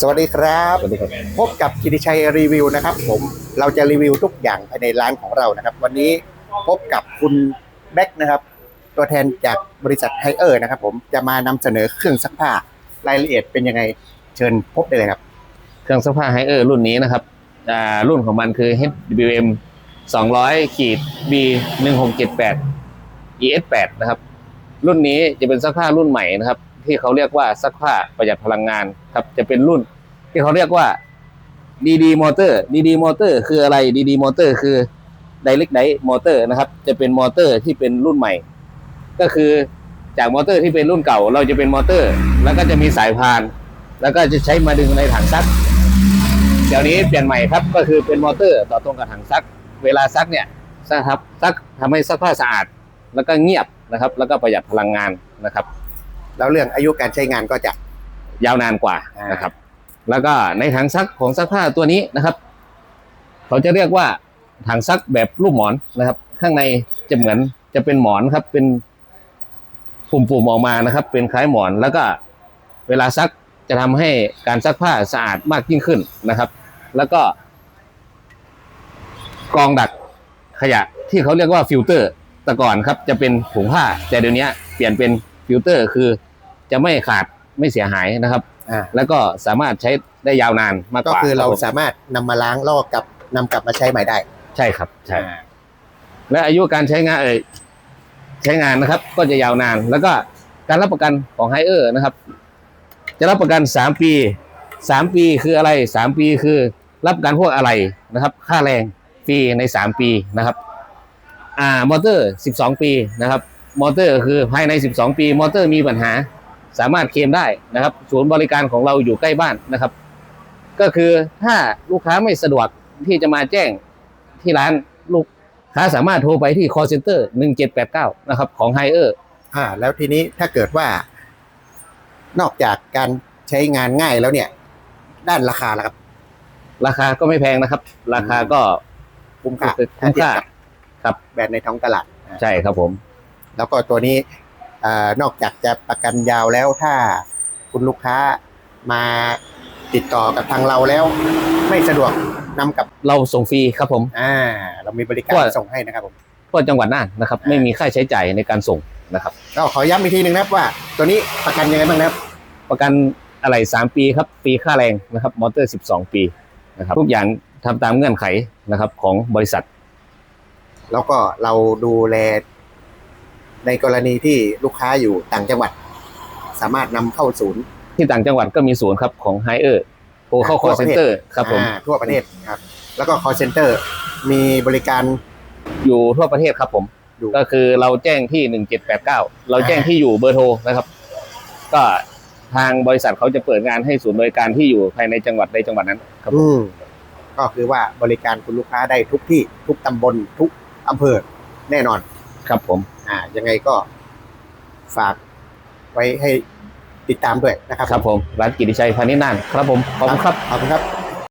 สวัสดีครับ สวัสดีครับ พบกับกิติชัยรีวิวนะครับผม เราจะรีวิวทุกอย่างภายในร้านของเรานะครับ วันนี้พบกับคุณแบ็กนะครับ ตัวแทนจากบริษัทไฮเออร์นะครับ ผมจะมานำเสนอเครื่องซักผ้ารายละเอียดเป็นยังไงเชิญพบได้เลยครับ เครื่องซักผ้าไฮเออร์รุ่นนี้นะครับอ่ารุ่นของมันคือ HWM 200ขีด B 1678 ES8 นะครับ รุ่นนี้จะเป็นซักผ้ารุ่นใหม่นะครับ ที่เขาเรียกว่าซักผ้าประหยัดพลังงานครับจะเป็นรุ่น ที่เขาเรียกว่า DD Motor DD Motor คืออะไร DD Motor คือ Direct Drive Motor นะครับ จะเป็นมอเตอร์ที่เป็นรุ่นใหม่ ก็คือจากมอเตอร์ที่เป็นรุ่นเก่า เราจะเป็นมอเตอร์ แล้วก็จะมีสายพาน แล้วก็จะใช้มาดึงในถังซักเดี๋ยวนี้เปลี่ยนใหม่ครับก็คือเป็นมอเตอร์ต่อตรงกับถังซัก เวลาซักเนี่ยซักครับซักทำให้ซักผ้าสะอาด แล้วก็เงียบนะครับ แล้วก็ประหยัดพลังงานนะครับ แล้วเรื่องอายุการใช้งานก็จะ ยาวนานกว่าอ่าน นะครับ แล้วก็ในถังซักของซักผ้าตัวนี้นะครับ เขาจะเรียกว่าถังซักแบบรูปหมอนนะครับ ข้างในจะเหมือนจะเป็นหมอนครับ เป็นปุ่มๆออกมานะครับ เป็นคล้ายหมอน แล้วก็เวลาซักจะทำให้การซักผ้าสะอาดมากยิ่งขึ้นนะครับ แล้วก็กรองดักขยะที่เขาเรียกว่าฟิลเตอร์แต่ก่อนครับจะเป็นถุงผ้า แต่เดี๋ยวนี้เปลี่ยนเป็น ฟิลเตอร์คือจะไม่ขาดไม่เสียหายนะครับ อ่าแล้วก็สามารถใช้ได้ยาวนานมากกก็ว่าคือเราบผมสามารถนำมาล้างลอกกลับนำกลับมาใช้ใหม่ได้ใช่ครับใช่ อ่าและอายุการใช้งานเอ่ยใช้งานนะครับ ก็จะยาวนาน แล้วก็การรับประกันของไฮเออร์นะครับ จะรับประกันสามปีสามปีคืออะไรสามปีคือรับประกันพวกอะไรนะครับ ค่าแรงฟรีในสามปีนะครับ อ่ามอเตอร์สิบสองปีนะครับ มอเตอร์คือภายในสิบสองปี มอเตอร์มีปัญหาสามารถเคลมได้นะครับ ศูนย์บริการของเราอยู่ใกล้บ้านนะครับ ก็คือถ้าลูกค้าไม่สะดวกที่จะมาแจ้งที่ร้านลูกค้าสามารถโทรไปที่ call center 1789 นะครับ ของ h i เออร์อ่าแล้วทีนี้ถ้าเกิดว่า นอกจากการใช้งานง่ายแล้วเนี่ย ด้านราคาล่ะครับ ราคาก็ไม่แพงนะครับ ราคาก็คุ้มค่าคุ้มค่าถ้เทียบกับครับแบรนด์ในท้องตลาด ใช่ครับผม แล้วก็ตัวนี้เอ่อนอกจากจะประกันยาวแล้วถ้าคุณลูกค้ามาติดต่อกับทางเราแล้ว ไม่สะดวกนำกลับเราส่งฟรีครับผมอ่าเรามีบริการว่าส่งให้นะครับผมก็จังหวัดน่านนะครับ ไม่มีค่าใช้จ่ายในการส่งนะครับก็ขอย้ำอีกทีหนึ่งนะครับว่า ตัวนี้ประกันยังไงบ้างนะครับ ประกันอะไร3ปีครับฟรีค่าแรงนะครับมอเตอร์12ปีนะครับทุกอย่างทำตามเงื่อนไขนะครับของบริษัท แล้วก็เราดูแล ในกรณีที่ลูกค้าอยู่ต่างจังหวัด สามารถนำเข้าศูนย์ ที่ต่างจังหวัดก็มีศูนย์ครับของ h i เออร์โทรเข้าทั่ว call ประเทศ center ครับผมอ่าทั่วประเทศครับ แล้วก็ call center มีบริการอยู่ทั่วประเทศครับผมอยู่ก็คือเราแจ้งที่1789เราแจ้งที่อยู่เบอร์โทรนะครับ ก็ทางบริษัทเขาจะเปิดงานให้ศูนย์บริการที่อยู่ภายในจังหวัดใดจังหวัดนั้น ครับผมอืมก็คือว่าบริการคุณลูกค้าได้ทุกที่ทุกตำบลทุกอำเภอแน่นอน ครับผม อ่า ยังไงก็ฝากไว้ให้ติดตามด้วยนะครับ ครับผมร้านกิติชัยพานิชย์น่านครับผมขอบคุณครับ ขอบคุณครับ